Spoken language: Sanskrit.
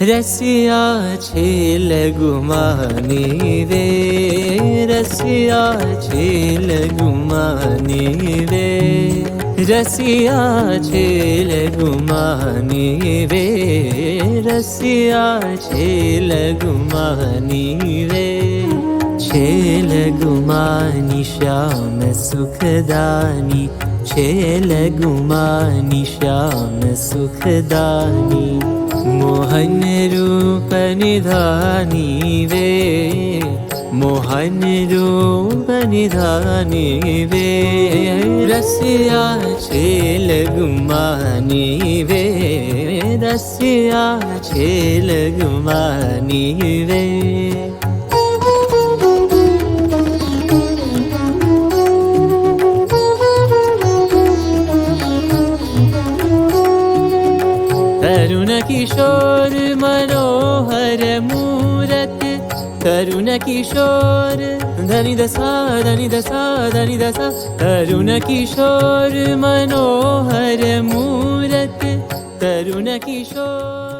रसिया छेल गुमानी रे रसिया छेल गुमानी रे रसिया छेल गुमानी रे रसिया छेल गुमानी रे छेल गुमानी श्याम सुखदानी छेल गुमानी श्याम सुखदानी मोहन रूप निधानी वे मोहन रूप निधानी वे रसिया छेल गुमानी वे रसिया छेल गुमानी वे കരുണകിശോർ മനോഹരമൂരത്ത് കരുണകിശോർ ധനിത സാ ധനിത സാ ധനിത സാ. കരുണകിശോർ മനോഹരമൂരത്ത് കരുണകിശോർ